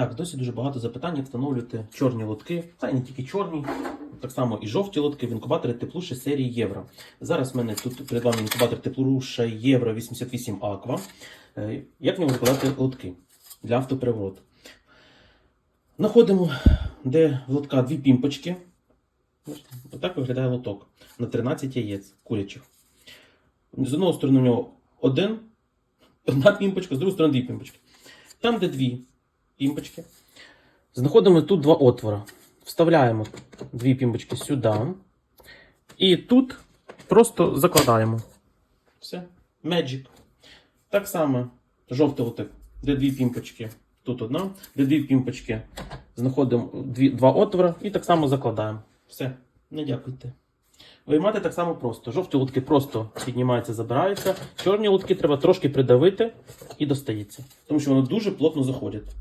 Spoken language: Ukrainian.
Так, досі дуже багато запитань, встановлювати чорні лотки, та й не тільки чорні, так само і жовті лотки в інкубаторі теплуші серії Євро. Зараз в мене тут перед вами інкубатор теплуша Євро 88 Aqua. Е, Як в ньому викладати лотки для автоперевороту? Знаходимо, де в лотка дві пімпочки. Отак виглядає лоток на 13 яєць курячих. З одного сторони у нього один, одна пімпочка, з другої сторони дві пімпочки. Там, де дві пімпочки, знаходимо тут два отвора. Вставляємо дві пімпочки сюди. І тут просто закладаємо. Все. Magic. Так само жовтий лотик, де дві пімпочки. Тут одна, де дві пімпочки. Знаходимо дві, два отвора і так само закладаємо. Все, не дякуйте. Виймати так само просто. Жовті лутки просто піднімаються, забираються. Чорні лутки треба трошки придавити і достається. Тому що вони дуже плотно заходять.